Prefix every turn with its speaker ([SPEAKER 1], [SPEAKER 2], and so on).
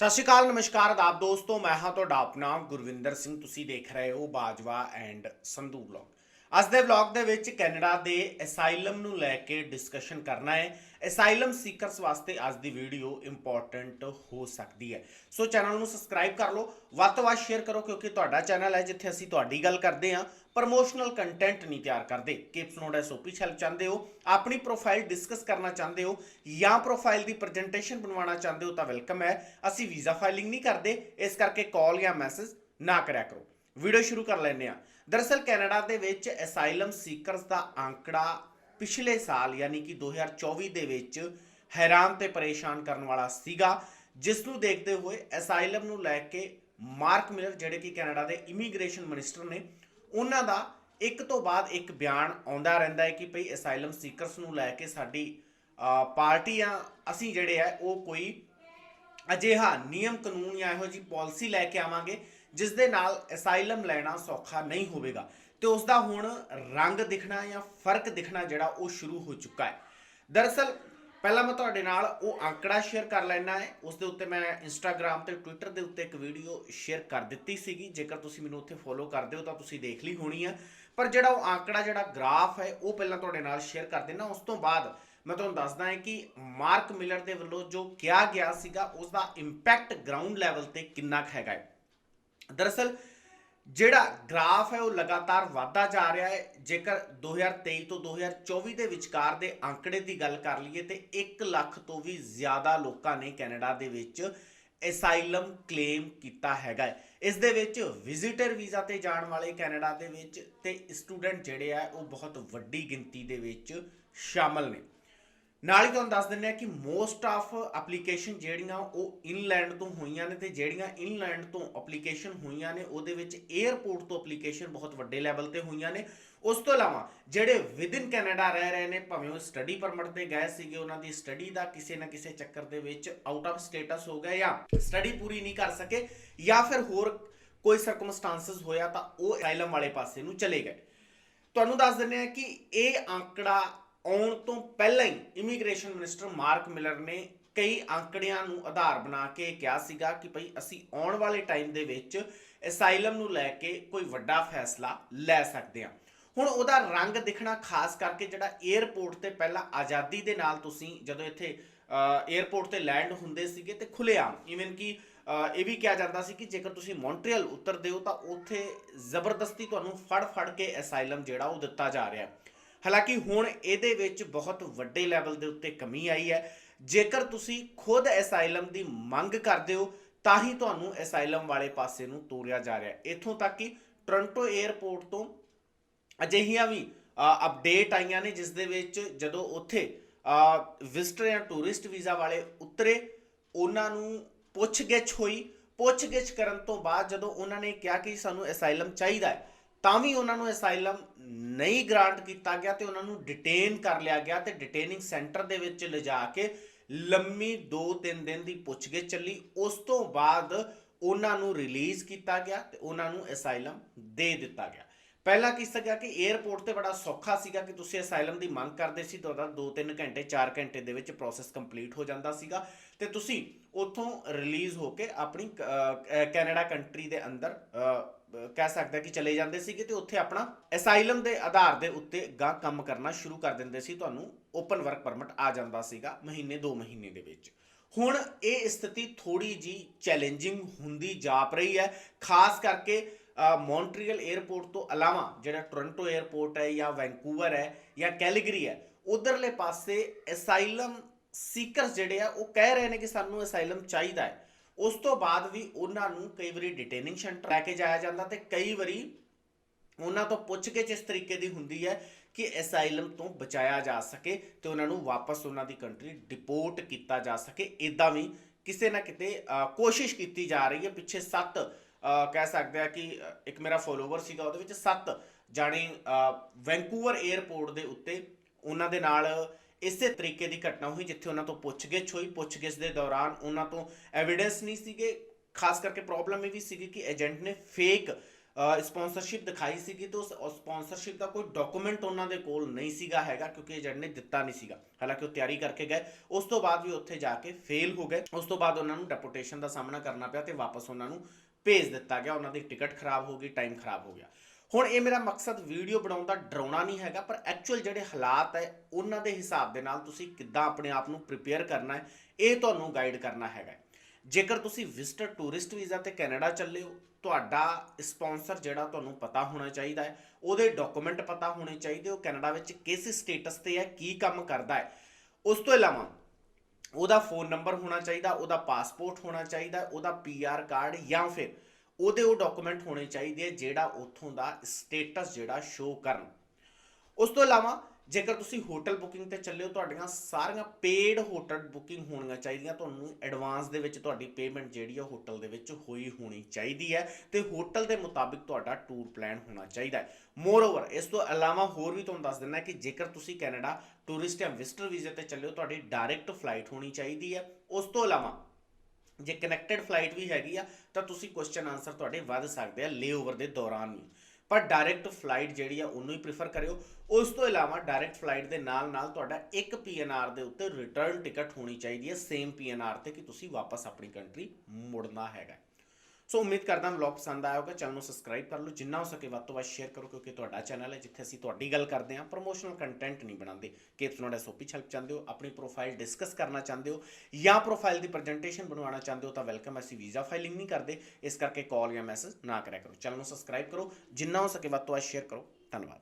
[SPEAKER 1] ਸਤਿ ਸ਼੍ਰੀ ਅਕਾਲ, ਨਮਸਕਾਰ ਆਦਾਬ ਦੋਸਤੋ, ਮੈਂ ਹਾਂ ਤੁਹਾਡਾ ਆਪਣਾ ਗੁਰਵਿੰਦਰ ਸਿੰਘ। ਤੁਸੀਂ ਦੇਖ ਰਹੇ ਹੋ ਬਾਜਵਾ ਐਂਡ ਸੰਧੂ ਵਲੌਗ। ਅੱਜ ਦੇ ਵਲੌਗ ਦੇ ਵਿੱਚ ਕੈਨੇਡਾ ਦੇ ਅਸਾਈਲਮ ਨੂੰ ਲੈ ਕੇ ਡਿਸਕਸ਼ਨ ਕਰਨਾ ਹੈ। ਅਸਾਈਲਮ ਸੀਕਰਸ ਵਾਸਤੇ ਅੱਜ ਦੀ ਵੀਡੀਓ ਇੰਪੋਰਟੈਂਟ ਹੋ ਸਕਦੀ ਹੈ। ਸੋ ਚੈਨਲ ਨੂੰ ਸਬਸਕ੍ਰਾਈਬ ਕਰ ਲਓ, ਵੱਧ ਤੋਂ ਵੱਧ ਸ਼ੇਅਰ ਕਰੋ ਕਿਉਂਕਿ ਤੁਹਾਡਾ ਚੈਨਲ ਹੈ ਜਿੱਥੇ ਅਸੀਂ ਤੁਹਾਡੀ ਗੱਲ ਕਰਦੇ ਹਾਂ। ਪ੍ਰਮੋਸ਼ਨਲ ਕੰਟੈਂਟ ਨਹੀਂ ਤਿਆਰ ਕਰਦੇ। ਕਿਪਸ ਨੋਟ ਐਸਓਪੀ ਹੈਲਪ ਚਾਹੁੰਦੇ ਹੋ, ਆਪਣੀ ਪ੍ਰੋਫਾਈਲ ਡਿਸਕਸ ਕਰਨਾ ਚਾਹੁੰਦੇ ਹੋ ਜਾਂ ਪ੍ਰੋਫਾਈਲ ਦੀ ਪ੍ਰੈਜੈਂਟੇਸ਼ਨ ਬਣਵਾਉਣਾ ਚਾਹੁੰਦੇ ਹੋ ਤਾਂ ਵੈਲਕਮ ਹੈ। ਅਸੀਂ ਵੀਜ਼ਾ ਫਾਈਲਿੰਗ ਨਹੀਂ ਕਰਦੇ, ਇਸ ਕਰਕੇ ਕਾਲ ਜਾਂ ਮੈਸੇਜ ਨਾ ਕਰਿਆ ਕਰੋ। ਵੀਡੀਓ ਸ਼ੁਰੂ ਕਰ ਲੈਂਦੇ ਹਾਂ। ਦਰਅਸਲ ਕੈਨੇਡਾ ਦੇ ਵਿੱਚ ਅਸਾਈਲਮ ਸੀਕਰਸ ਦਾ ਅੰਕੜਾ ਪਿਛਲੇ ਸਾਲ, ਯਾਨੀ ਕਿ 2024 ਦੇ ਵਿੱਚ ਹੈਰਾਨ ਤੇ ਪਰੇਸ਼ਾਨ ਕਰਨ ਵਾਲਾ ਸੀਗਾ, ਜਿਸ ਨੂੰ ਦੇਖਦੇ ਹੋਏ ਅਸਾਈਲਮ ਨੂੰ ਲੈ ਕੇ ਮਾਰਕ ਮਿਲਰ, ਜਿਹੜੇ ਕਿ ਕੈਨੇਡਾ ਦੇ ਇਮੀਗ੍ਰੇਸ਼ਨ ਮਿਨਿਸਟਰ ਨੇ, ਉਹਨਾਂ ਦਾ ਇੱਕ ਤੋਂ ਬਾਅਦ ਇੱਕ ਬਿਆਨ ਆਉਂਦਾ ਰਹਿੰਦਾ ਹੈ ਕਿ ਭਈ ਅਸਾਈਲਮ ਸੀਕਰਸ ਨੂੰ ਲੈ ਕੇ ਸਾਡੀ ਪਾਰਟੀ ਪਾਰਟੀਆਂ ਅਸੀਂ ਜਿਹੜੇ ਆ, ਉਹ ਕੋਈ ਅਜਿਹਾ ਨਿਯਮ ਕਾਨੂੰਨ ਜਾਂ ਇਹੋ ਜੀ ਪਾਲਿਸੀ ਲੈ ਕੇ ਆਵਾਂਗੇ ਜਿਸ ਦੇ ਨਾਲ ਅਸਾਈਲਮ ਲੈਣਾ ਸੌਖਾ ਨਹੀਂ ਹੋਵੇਗਾ। ਤੇ ਉਸ ਦਾ ਹੁਣ ਰੰਗ ਦਿਖਣਾ ਜਾਂ ਫ਼ਰਕ ਦਿਖਣਾ ਜਿਹੜਾ ਉਹ ਸ਼ੁਰੂ ਹੋ ਚੁੱਕਾ ਹੈ। ਦਰਅਸਲ, ਪਹਿਲਾਂ ਮੈਂ ਤੁਹਾਡੇ ਨਾਲ ਉਹ ਅੰਕੜਾ ਸ਼ੇਅਰ ਕਰ ਲੈਣਾ ਹੈ। ਉਸ ਦੇ ਉੱਤੇ ਮੈਂ ਇੰਸਟਾਗ੍ਰam ਤੇ ਟਵਿੱਟਰ ਦੇ ਉੱਤੇ ਇੱਕ ਵੀਡੀਓ ਸ਼ੇਅਰ ਕਰ ਦਿੱਤੀ ਸੀਗੀ। ਜੇਕਰ ਤੁਸੀਂ ਮੈਨੂੰ ਉੱਥੇ ਫੋਲੋ ਕਰਦੇ ਹੋ ਤਾਂ ਤੁਸੀਂ ਦੇਖ ਲਈ ਹੋਣੀ ਆ। ਪਰ ਜਿਹੜਾ ਉਹ ਅੰਕੜਾ ਜਿਹੜਾ ਗ੍ਰਾਫ ਹੈ, ਉਹ ਪਹਿਲਾਂ ਤੁਹਾਡੇ ਨਾਲ ਸ਼ੇਅਰ ਕਰ ਦੇਣਾ ਉਸ ਤੋਂ ਬਾਅਦ ਮੈਂ ਤੁਹਾਨੂੰ ਦੱਸਦਾ ਹਾਂ ਕਿ ਮਾਰਕ ਮਿਲਰ ਦੇ ਵੱਲੋਂ ਜੋ ਕਿਹਾ ਗਿਆ ਸੀਗਾ ਉਸ ਦਾ ਇੰਪੈਕਟ ਗਰਾਊਂਡ ਲੈਵਲ ਤੇ ਕਿੰਨਾ ਕੁ ਹੈਗਾ ਹੈ। ਦਰਅਸਲ, ਜਿਹੜਾ ਗ੍ਰਾਫ ਹੈ ਉਹ ਲਗਾਤਾਰ ਵਧਦਾ ਜਾ ਰਿਹਾ ਹੈ। ਜੇਕਰ 2023 ਤੋਂ 2024 ਦੇ ਵਿਚਕਾਰ ਦੇ ਅੰਕੜੇ ਦੀ ਗੱਲ ਕਰ ਲਈਏ ਤੇ 1 ਲੱਖ ਤੋਂ ਵੀ ਜ਼ਿਆਦਾ ਲੋਕਾਂ ਨੇ ਕੈਨੇਡਾ ਦੇ ਵਿੱਚ ਅਸਾਈਲਮ ਕਲੇਮ ਕੀਤਾ ਹੈਗਾ ਹੈ। ਇਸ ਦੇ ਵਿੱਚ ਵਿਜ਼ਿਟਰ ਵੀਜ਼ਾ ਤੇ ਜਾਣ ਵਾਲੇ ਕੈਨੇਡਾ ਦੇ ਵਿੱਚ ਤੇ ਸਟੂਡੈਂਟ ਜਿਹੜੇ ਆ, ਉਹ ਬਹੁਤ ਵੱਡੀ ਗਿਣਤੀ ਦੇ ਵਿੱਚ ਸ਼ਾਮਲ ਨੇ। ਨਾਲ ਹੀ ਤੁਹਾਨੂੰ ਦੱਸ ਦਿੰਦੇ ਆ ਕਿ ਮੋਸਟ ਆਫ ਐਪਲੀਕੇਸ਼ਨ ਜਿਹੜੀਆਂ ਉਹ ਇਨਲੈਂਡ ਤੋਂ ਹੋਈਆਂ ਨੇ ਤੇ ਜਿਹੜੀਆਂ ਇਨਲੈਂਡ ਤੋਂ ਐਪਲੀਕੇਸ਼ਨ ਹੋਈਆਂ ਨੇ, ਉਹਦੇ ਵਿੱਚ 에ਅਰਪੋਰਟ ਤੋਂ ਐਪਲੀਕੇਸ਼ਨ ਬਹੁਤ ਵੱਡੇ ਲੈਵਲ ਤੇ ਹੋਈਆਂ ਨੇ। ਉਸ ਤੋਂ ਇਲਾਵਾ ਜਿਹੜੇ ਵਿਦਿਨ ਕੈਨੇਡਾ ਰਹਿ ਰਹੇ ਨੇ, ਭਾਵੇਂ ਉਹ ਸਟੱਡੀ ਪਰਮਿਟ ਤੇ ਗਏ ਸੀਗੇ, ਉਹਨਾਂ ਦੀ ਸਟੱਡੀ ਦਾ ਕਿਸੇ ਨਾ ਕਿਸੇ ਚੱਕਰ ਦੇ ਵਿੱਚ ਆਊਟ ਆਫ ਸਟੇਟਸ ਹੋ ਗਿਆ ਜਾਂ ਸਟੱਡੀ ਪੂਰੀ ਨਹੀਂ ਕਰ ਸਕੇ ਜਾਂ ਫਿਰ ਹੋਰ ਕੋਈ ਸਰਕਮਸਟੈਂਸਸ ਹੋਇਆ ਤਾਂ ਉਹ ਅਸਾਈਲਮ ਵਾਲੇ ਪਾਸੇ ਨੂੰ ਚਲੇ ਗਏ। ਤੁਹਾਨੂੰ ਦੱਸ ਦਿੰਦੇ ਆ ਕਿ ਇਹ ਅੰਕੜਾ ਆਉਣ ਤੋਂ ਪਹਿਲਾਂ ਹੀ ਇਮੀਗ੍ਰੇਸ਼ਨ ਮਿਨਿਸਟਰ ਮਾਰਕ ਮਿਲਰ ਨੇ ਕਈ ਅੰਕੜਿਆਂ ਨੂੰ ਆਧਾਰ ਬਣਾ ਕੇ ਕਿਹਾ ਸੀਗਾ ਕਿ ਭਈ ਅਸੀਂ ਆਉਣ ਵਾਲੇ ਟਾਈਮ ਦੇ ਵਿੱਚ ਅਸਾਈਲਮ ਨੂੰ ਲੈ ਕੇ ਕੋਈ ਵੱਡਾ ਫੈਸਲਾ ਲੈ ਸਕਦੇ ਹਾਂ। ਹੁਣ ਉਹਦਾ ਰੰਗ ਦਿਖਣਾ ਖਾਸ ਕਰਕੇ ਜਿਹੜਾ 에ਅਰਪੋਰਟ ਤੇ ਪਹਿਲਾਂ ਆਜ਼ਾਦੀ ਦੇ ਨਾਲ ਤੁਸੀਂ ਜਦੋਂ ਇੱਥੇ 에ਅਰਪੋਰਟ ਤੇ ਲੈਂਡ ਹੁੰਦੇ ਸੀਗੇ ਤੇ ਖੁੱਲੇਆਮ ਇਵਨ ਕਿ ਇਹ ਵੀ ਕਿਹਾ ਜਾਂਦਾ ਸੀ ਕਿ ਜੇਕਰ ਤੁਸੀਂ ਮੌਂਟਰੀਅਲ ਉਤਰਦੇ ਹੋ ਤਾਂ ਉੱਥੇ ਜ਼ਬਰਦਸਤੀ ਤੁਹਾਨੂੰ ਫੜ ਫੜ ਕੇ ਅਸਾਈਲਮ ਜਿਹੜਾ ਉਹ ਦਿੱਤਾ ਜਾ ਰਿਹਾ ਹੈ। ਹਾਲਾਂਕਿ ਹੁਣ ਇਹਦੇ ਵਿੱਚ ਬਹੁਤ ਵੱਡੇ ਲੈਵਲ ਦੇ ਉੱਤੇ ਕਮੀ ਆਈ ਹੈ। ਜੇਕਰ ਤੁਸੀਂ ਖੁਦ ਅਸਾਈਲਮ ਦੀ ਮੰਗ ਕਰਦੇ ਹੋ, ਤਾਂ ਹੀ ਤੁਹਾਨੂੰ ਅਸਾਈਲਮ ਵਾਲੇ ਪਾਸੇ ਨੂੰ ਤੋਰਿਆ ਜਾ ਰਿਹਾ ਹੈ। ਇੱਥੋਂ ਤੱਕ ਕਿ ਟੋਰਾਂਟੋ 에ਅਰਪੋਰਟ ਤੋਂ ਅਜਿਹੀਆਂ ਵੀ ਅਪਡੇਟ ਆਈਆਂ ਨੇ, ਜਿਸ ਦੇ ਵਿੱਚ ਜਦੋਂ ਉੱਥੇ ਵਿਜ਼ਟਰ ਜਾਂ ਟੂਰਿਸਟ ਵੀਜ਼ਾ ਵਾਲੇ ਉਤਰੇ, ਉਹਨਾਂ ਨੂੰ ਪੁੱਛਗਿੱਛ ਹੋਈ। ਪੁੱਛਗਿੱਛ ਕਰਨ ਤੋਂ ਬਾਅਦ ਜਦੋਂ ਉਹਨਾਂ ਨੇ ਕਿਹਾ ਕਿ ਸਾਨੂੰ ਅਸਾਈਲਮ ਚਾਹੀਦਾ ਹੈ ਤਾਂ ਵੀ ਉਹਨਾਂ ਨੂੰ ਅਸਾਈਲਮ ਨਹੀਂ ਗ੍ਰਾਂਟ ਕੀਤਾ ਗਿਆ ਤੇ ਉਹਨਾਂ ਨੂੰ ਡਿਟੇਨ ਕਰ ਲਿਆ ਗਿਆ ਤੇ ਡਿਟੇਨਿੰਗ ਸੈਂਟਰ ਦੇ ਵਿੱਚ ਲਿਜਾ ਕੇ ਲੰਮੀ 2-3 ਦਿਨ ਦੀ ਪੁੱਛਗਿੱਛ ਚੱਲੀ। ਉਸ ਤੋਂ ਬਾਅਦ ਉਹਨਾਂ ਨੂੰ ਰਿਲੀਜ਼ ਕੀਤਾ ਗਿਆ ਤੇ ਉਹਨਾਂ ਨੂੰ ਅਸਾਈਲਮ ਦੇ ਦਿੱਤਾ ਗਿਆ। ਪਹਿਲਾਂ ਕੀ ਸੀਗਾ ਕਿ 에ਅਰਪੋਰਟ ਤੇ ਬੜਾ ਸੌਖਾ ਸੀਗਾ ਕਿ ਤੁਸੀਂ ਅਸਾਈਲਮ ਦੀ ਮੰਗ ਕਰਦੇ ਸੀ, ਤੁਹਾਡਾ ਉਹਦਾ 2-3 ਘੰਟੇ 4 ਘੰਟੇ ਦੇ ਵਿੱਚ ਪ੍ਰੋਸੈਸ ਕੰਪਲੀਟ ਹੋ ਜਾਂਦਾ ਸੀਗਾ ਤੇ ਤੁਸੀਂ ਉੱਥੋਂ ਰਿਲੀਜ਼ ਹੋ ਕੇ ਆਪਣੀ ਕ- ਕੈਨੇਡਾ ਕੰਟਰੀ ਦੇ ਅੰਦਰ ਕਹਿ ਸਕਦਾ ਕਿ ਚਲੇ ਜਾਂਦੇ ਸੀਗੇ ਤੇ ਉੱਥੇ ਆਪਣਾ ਅਸਾਈਲਮ ਦੇ ਆਧਾਰ ਦੇ ਉੱਤੇ ਗਾਂ ਕੰਮ ਕਰਨਾ ਸ਼ੁਰੂ ਕਰ ਦਿੰਦੇ ਸੀ, ਤੁਹਾਨੂੰ ਓਪਨ ਵਰਕ ਪਰਮਿਟ ਆ ਜਾਂਦਾ ਸੀਗਾ ਮਹੀਨੇ 2 ਮਹੀਨੇ ਦੇ ਵਿੱਚ। ਹੁਣ ਇਹ ਸਥਿਤੀ ਥੋੜੀ ਜੀ ਚੈਲੰਜਿੰਗ ਹੁੰਦੀ ਜਾਪ ਰਹੀ ਹੈ, ਖਾਸ ਕਰਕੇ ਮੌਂਟਰੀਅਲ 에ਅਰਪੋਰਟ ਤੋਂ ਇਲਾਵਾ ਜਿਹੜਾ ਟੋਰਾਂਟੋ 에ਅਰਪੋਰਟ ਹੈ ਜਾਂ ਵੈਂਕੂਵਰ ਹੈ ਜਾਂ ਕੈਲੀਗਰੀ ਹੈ, ਉਧਰਲੇ ਪਾਸੇ ਅਸਾਈਲਮ ਸੀਕਰਸ ਜਿਹੜੇ ਆ, ਉਹ ਕਹਿ ਰਹੇ ਨੇ ਕਿ ਸਾਨੂੰ ਅਸਾਈਲਮ ਚਾਹੀਦਾ ਹੈ। ਉਸ ਤੋਂ ਬਾਅਦ ਵੀ ਉਹਨਾਂ ਨੂੰ ਕਈ ਵਾਰੀ ਡਿਟੇਨਿੰਗ ਸੈਂਟਰ ਲੈ ਕੇ ਜਾਇਆ ਜਾਂਦਾ ਤੇ ਕਈ ਵਾਰੀ ਉਹਨਾਂ ਤੋਂ ਪੁੱਛ ਕੇ ਇਸ ਤਰੀਕੇ ਦੀ ਹੁੰਦੀ ਹੈ ਕਿ ਅਸਾਈਲਮ ਤੋਂ ਬਚਾਇਆ ਜਾ ਸਕੇ ਤੇ ਉਹਨਾਂ ਨੂੰ ਵਾਪਸ ਉਹਨਾਂ ਦੀ ਕੰਟਰੀ ਡਿਪੋਰਟ ਕੀਤਾ ਜਾ ਸਕੇ। ਇਦਾਂ ਵੀ ਕਿਸੇ ਨਾ ਕਿਤੇ ਕੋਸ਼ਿਸ਼ ਕੀਤੀ ਜਾ ਰਹੀ ਹੈ ਪਿੱਛੇ 7 ਕਹਿ ਸਕਦੇ ਆ ਕਿ ਇੱਕ ਮੇਰਾ ਫੋਲੋਵਰ ਸੀਗਾ, ਉਹਦੇ ਵਿੱਚ 7 ਜਾਣੇ ਵੈਂਕੂਵਰ 에ਅਰਪੋਰਟ ਦੇ ਉੱਤੇ ਉਹਨਾਂ ਦੇ ਨਾਲ ਇਸੇ ਤਰੀਕੇ ਦੀ ਘਟਨਾ ਹੋਈ, ਜਿੱਥੇ ਉਹਨਾਂ ਤੋਂ ਪੁੱਛਗਿੱਛ ਹੋਈ। ਪੁੱਛਗਿੱਛ ਦੇ ਦੌਰਾਨ ਉਹਨਾਂ ਤੋਂ ਐਵੀਡੈਂਸ ਨਹੀਂ ਸੀਗੇ। ਖਾਸ ਕਰਕੇ ਪ੍ਰੋਬਲਮ ਇਹ ਵੀ ਸੀਗੀ ਕਿ ਏਜੰਟ ਨੇ ਫੇਕ ਸਪਾਂਸਰਸ਼ਿਪ ਦਿਖਾਈ ਸੀਗੀ ਤੇ ਉਸ ਸਪਾਂਸਰਸ਼ਿਪ ਦਾ ਕੋਈ ਡਾਕੂਮੈਂਟ ਉਹਨਾਂ ਦੇ ਕੋਲ ਨਹੀਂ ਸੀਗਾ ਹੈਗਾ, ਕਿਉਂਕਿ ਏਜੰਟ ਨੇ ਦਿੱਤਾ ਨਹੀਂ ਸੀਗਾ। ਹਾਲਾਂਕਿ ਉਹ ਤਿਆਰੀ ਕਰਕੇ ਗਏ। ਉਸ ਤੋਂ ਬਾਅਦ ਵੀ ਉੱਥੇ ਜਾ ਕੇ ਫੇਲ ਹੋ ਗਏ। ਉਸ ਤੋਂ ਬਾਅਦ ਉਹਨਾਂ ਨੂੰ ਡੈਪੂਟੇਸ਼ਨ ਦਾ ਸਾਹਮਣਾ ਕਰਨਾ ਪਿਆ ਤੇ ਵਾਪਸ ਉਹਨਾਂ ਨੂੰ ਭੇਜ ਦਿੱਤਾ ਗਿਆ, ਉਹਨਾਂ ਦੀ ਟਿਕਟ ਖਰਾਬ ਹੋ ਗਈ ਟਾਈਮ ਖਰਾਬ ਹੋ ਗਿਆ। ਹੁਣ ਇਹ ਮੇਰਾ ਮਕਸਦ ਵੀਡੀਓ ਬਣਾਉਣ ਦਾ ਡਰਾਉਣਾ ਨਹੀਂ ਹੈਗਾ, ਪਰ ਐਕਚੁਅਲ ਜਿਹੜੇ ਹਾਲਾਤ ਹੈ, ਉਹਨਾਂ ਦੇ ਹਿਸਾਬ ਦੇ ਨਾਲ ਤੁਸੀਂ ਕਿੱਦਾਂ ਆਪਣੇ ਆਪ ਨੂੰ ਪ੍ਰਿਪੇਅਰ ਕਰਨਾ ਹੈ, ਇਹ ਤੁਹਾਨੂੰ ਗਾਈਡ ਕਰਨਾ ਹੈਗਾ ਜੇਕਰ ਤੁਸੀਂ ਵਿਜ਼ਟਰ ਟੂਰਿਸਟ ਵੀਜ਼ਾ ਤੇ ਕੈਨੇਡਾ ਚੱਲੇ ਹੋ, ਤੁਹਾਡਾ ਸਪਾਂਸਰ ਜਿਹੜਾ ਤੁਹਾਨੂੰ ਪਤਾ ਹੋਣਾ ਚਾਹੀਦਾ ਹੈ, ਉਹਦੇ ਡਾਕੂਮੈਂਟ ਪਤਾ ਹੋਣੇ ਚਾਹੀਦੇ, ਉਹ ਕੈਨੇਡਾ ਵਿੱਚ ਕਿਸ ਸਟੇਟਸ ਤੇ ਹੈ, ਕੀ ਕੰਮ ਕਰਦਾ ਹੈ, ਉਸ ਤੋਂ ਇਲਾਵਾ ਉਹਦਾ ਫੋਨ ਨੰਬਰ ਹੋਣਾ ਚਾਹੀਦਾ, ਉਹਦਾ ਪਾਸਪੋਰਟ ਹੋਣਾ ਚਾਹੀਦਾ, ਉਹਦਾ ਪੀਆਰ ਕਾਰਡ ਜਾਂ ਫਿਰ ਉਹਦੇ ਉਹ ਡਾਕੂਮੈਂਟ ਹੋਣੇ ਚਾਹੀਦੇ ਆ ਜਿਹੜਾ ਉੱਥੋਂ ਦਾ ਸਟੇਟਸ ਜਿਹੜਾ ਸ਼ੋ ਕਰਨ। ਉਸ ਤੋਂ ਇਲਾਵਾ ਜੇਕਰ ਤੁਸੀਂ ਹੋਟਲ ਬੁਕਿੰਗ ਤੇ ਚੱਲੇ ਹੋ, ਤੁਹਾਡੀਆਂ ਸਾਰੀਆਂ ਪੇਡ ਹੋਟਲ ਬੁਕਿੰਗ ਹੋਣੀਆਂ ਚਾਹੀਦੀਆਂ। ਤੁਹਾਨੂੰ ਐਡਵਾਂਸ ਦੇ ਵਿੱਚ ਤੁਹਾਡੀ ਪੇਮੈਂਟ ਜਿਹੜੀ ਆ ਹੋਟਲ ਦੇ ਵਿੱਚ ਹੋਈ ਹੋਣੀ ਚਾਹੀਦੀ ਹੈ ਤੇ ਹੋਟਲ ਦੇ ਮੁਤਾਬਿਕ ਤੁਹਾਡਾ ਟੂਰ ਪਲਾਨ ਹੋਣਾ ਚਾਹੀਦਾ ਹੈ। ਮੋਰਓਵਰ ਇਸ ਤੋਂ ਇਲਾਵਾ ਹੋਰ ਵੀ ਤੁਹਾਨੂੰ ਦੱਸ ਦਿੰਦਾ ਕਿ ਜੇਕਰ ਤੁਸੀਂ ਕੈਨੇਡਾ ਟੂਰਿਸਟ ਜਾਂ ਵਿਜ਼ਟਰ ਵੀਜ਼ੇ ਤੇ ਚੱਲੇ ਹੋ, ਤੁਹਾਡੀ ਡਾਇਰੈਕਟ ਫਲਾਈਟ ਹੋਣੀ ਚਾਹੀਦੀ ਹੈ। ਉਸ ਤੋਂ ਇਲਾਵਾ, ਜੇ ਕਨੈਕਟਡ ਫਲਾਈਟ ਵੀ ਹੈਗੀ ਆ, ਤਾਂ ਤੁਸੀਂ ਕੁਐਸਚਨ ਆਨਸਰ ਤੁਹਾਡੇ ਵੱਧ ਸਕਦੇ ਆ ਲੇਓਵਰ ਦੇ ਦੌਰਾਨ ਵੀ। ਪਰ ਡਾਇਰੈਕਟ ਫਲਾਈਟ ਜਿਹੜੀ ਆ, ਉਹਨੂੰ ਹੀ ਪ੍ਰੀਫਰ ਕਰਿਓ। ਉਸ ਤੋਂ ਇਲਾਵਾ ਡਾਇਰੈਕਟ ਫਲਾਈਟ ਦੇ ਨਾਲ ਨਾਲ ਤੁਹਾਡਾ ਇੱਕ ਪੀਐਨਆਰ ਦੇ ਉੱਤੇ ਰਿਟਰਨ ਟਿਕਟ ਹੋਣੀ ਚਾਹੀਦੀ ਹੈ ਸੇਮ ਪੀਐਨਆਰ ਤੇ ਕਿ ਤੁਸੀਂ ਵਾਪਸ ਆਪਣੀ ਕੰਟਰੀ ਮੁੜਨਾ ਹੈਗਾ। ਸੋ ਉਮੀਦ ਕਰਦਾ ਵਲੌਗ ਪਸੰਦ ਆਇਆ ਹੋਗਾ ਚੈਨਲ ਨੂੰ ਸਬਸਕ੍ਰਾਈਬ ਕਰ ਲਓ। ਜਿੰਨਾ ਹੋ ਸਕੇ ਵੱਧ ਤੋਂ ਵੱਧ ਸ਼ੇਅਰ ਕਰੋ, ਕਿਉਂਕਿ ਤੁਹਾਡਾ ਚੈਨਲ ਹੈ, ਜਿੱਥੇ ਅਸੀਂ ਤੁਹਾਡੀ ਗੱਲ ਕਰਦੇ ਹਾਂ। ਪ੍ਰੋਮੋਸ਼ਨਲ ਕੰਟੈਂਟ ਨਹੀਂ ਬਣਾਉਂਦੇ। ਕਿ ਤੁਸੀਂ ਤੁਹਾਡਾ ਸੋਪੀ ਹੈਲਪ ਚਾਹੁੰਦੇ ਹੋ? ਆਪਣੀ ਪ੍ਰੋਫਾਈਲ ਡਿਸਕਸ ਕਰਨਾ ਚਾਹੁੰਦੇ ਹੋ? ਜਾਂ ਪ੍ਰੋਫਾਈਲ ਦੀ ਪ੍ਰੈਜੈਂਟੇਸ਼ਨ ਬਣਵਾਉਣਾ ਚਾਹੁੰਦੇ ਹੋ, ਤਾਂ ਵੈਲਕਮ ਅਸੀਂ ਵੀਜ਼ਾ ਫਾਈਲਿੰਗ ਨਹੀਂ ਕਰਦੇ। ਇਸ ਕਰਕੇ ਕਾਲ ਜਾਂ ਮੈਸੇਜ ਨਾ ਕਰਿਆ ਕਰੋ। ਚੈਨਲ ਨੂੰ ਸਬਸਕ੍ਰਾਈਬ ਕਰੋ। ਜਿੰਨਾ ਹੋ ਸਕੇ ਵੱਧ ਤੋਂ ਵੱਧ ਸ਼ੇਅਰ ਕਰੋ। ਧੰਨਵਾਦ।